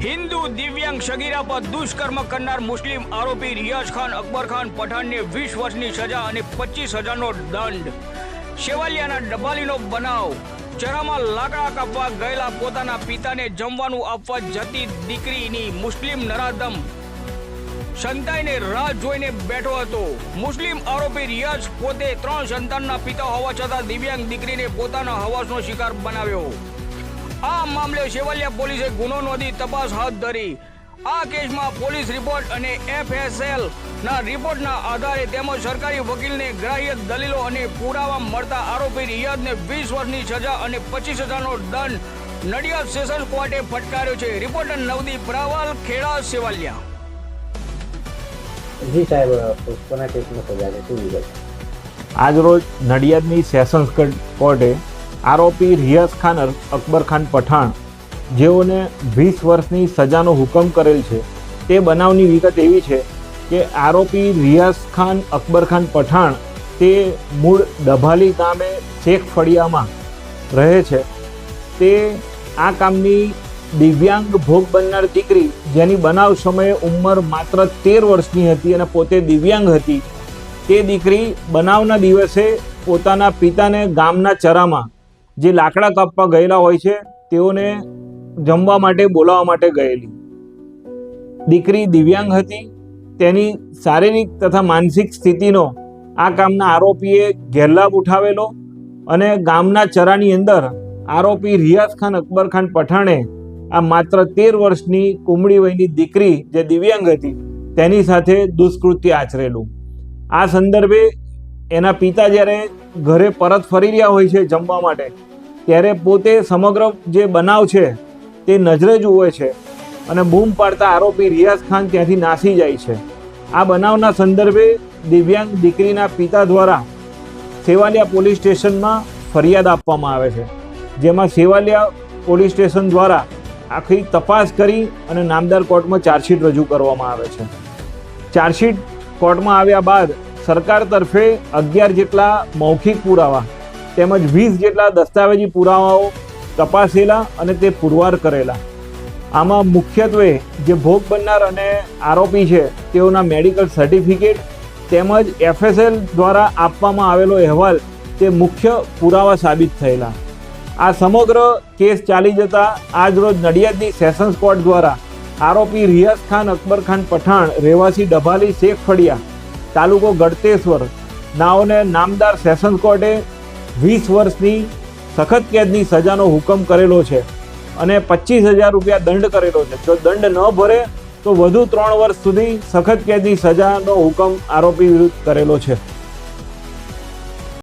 હિન્દુ દિવ્યાંગ સગીરા પર દુષ્કર્મ કરનાર મુસ્લિમ આરોપી રિયાઝ ખાન, અકબર ખાન પઠાણને વીસ વર્ષની સજા અને પચીસ હજારનો દંડ. શેવાલિયાના ડબાલીનો બનાવ. ચરામાં લાકડા કાપવા ગયેલા પોતાના પિતાને જમવાનું આપવા જતી દીકરીની મુસ્લિમ નરાધમ. સંતાઈને રાહ જોઈને બેઠો હતો. મુસ્લિમ આરોપી રિયાઝ પોતે ત્રણ સંતાનના પિતા હોવા છતાં દિવ્યાંગ દીકરીને પોતાના હવાસનો શિકાર બનાવ્યો. આ મામલે સેવલિયા પોલીસે ગુનો નોંધી તપાસ હાથ ધરી. આ કેસમાં પોલીસ રિપોર્ટ અને એફએસએલ ના રિપોર્ટના આધારે તેમજ સરકારી વકીલને ગ્રાહ્ય દલીલો અને પુરાવા મળતા આરોપી રિયાદને વીસ વર્ષની સજા અને પચીસ હજારનો દંડ નડિયાદ સેશન્સ કોર્ટે ફટકાર્યો છે. રિપોર્ટર નવદીપ રાવલ ખેડા સેવાલિયા જી સાહેબ કોના કેસમાં સજા છે. શું વિગત? આજરોજ નડિયાદની સેશન્સ કોર્ટે આરોપી રિયાઝ ખાન અકબર ખાન પઠાણ, જેઓને વીસ વર્ષની સજાનો હુકમ કરેલ છે, તે બનાવની વિગત એવી છે કે આરોપી રિયાઝ ખાન, અકબર ખાન પઠાણ, તે મૂળ ડભાલી ગામે શેખ ફળિયામાં રહે છે. તે આ કામની દિવ્યાંગ ભોગ બનનાર દીકરી જેની બનાવ સમયે ઉંમર માત્ર તેર વર્ષની હતી અને પોતે દિવ્યાંગ હતી. તે દીકરી બનાવના દિવસે પોતાના પિતાને ગામના ચરામાં જે લાકડા કાપવા ગયેલા હોય છે, તેઓને જમવા માટે, બોલાવવા માટે ગયેલી. દીકરી દિવ્યાંગ હતી. તેની શારીરિક તથા માનસિક સ્થિતિનો આ કામના આરોપીએ ગેરલાભ ઉઠાવેલો અને ગામના ચરાની અંદર આરોપી રિયાઝ ખાન, અકબર ખાન પઠાણે આ માત્ર તેર વર્ષની કુમળી વયની દીકરી જે દિવ્યાંગ હતી, તેની સાથે દુષ્કૃત્ય આચરેલું. આ સંદર્ભે એના પિતા જ્યારે ઘરે પરત ફરી રહ્યા હોય છે જમવા માટે, ત્યારે પોતે સમગ્ર જે બનાવ છે તે નજરે જુએ છે અને બૂમ પાડતા આરોપી રિયાઝ ખાન ત્યાંથી નાસી જાય છે. આ બનાવના સંદર્ભે દિવ્યાંગ દીકરીના પિતા દ્વારા સેવાલિયા પોલીસ સ્ટેશનમાં ફરિયાદ આપવામાં આવે છે, જેમાં સેવાલિયા પોલીસ સ્ટેશન દ્વારા આખી તપાસ કરી અને નામદાર કોર્ટમાં ચાર્જશીટ રજૂ કરવામાં આવે છે. ચાર્જશીટ કોર્ટમાં આવ્યા બાદ સરકાર તરફે અગિયાર જેટલા મૌખિક પુરાવા તેમજ વીસ જેટલા દસ્તાવેજી પુરાવાઓ તપાસેલા અને તે પુરવાર કરેલા. આમાં મુખ્યત્વે જે ભોગ બનનાર અને આરોપી છે, તેઓના મેડિકલ સર્ટિફિકેટ તેમજ એફએસએલ દ્વારા આપવામાં આવેલો અહેવાલ તે મુખ્ય પુરાવા સાબિત થયેલા. આ સમગ્ર કેસ ચાલી જતા આજરોજ નડિયાદની સેશન્સ કોર્ટ દ્વારા આરોપી રિયાઝ ખાન, અકબર ખાન પઠાણ, રહેવાસી ડભાલી શેખ ફળિયા તાલુકો ગળતેશ્વર. નાઓને નામદાર સેશન્સ કોર્ટે વીસ વર્ષની સખત કેદની સજાનો હુકમ કરેલો છે અને પચીસ હજાર રૂપિયા દંડ કરેલો છે. જો દંડ ન ભરે, તો વધુ ત્રણ વર્ષ સુધી સખત કેદની સજાનો હુકમ આરોપી વિરુદ્ધ કરેલો છે.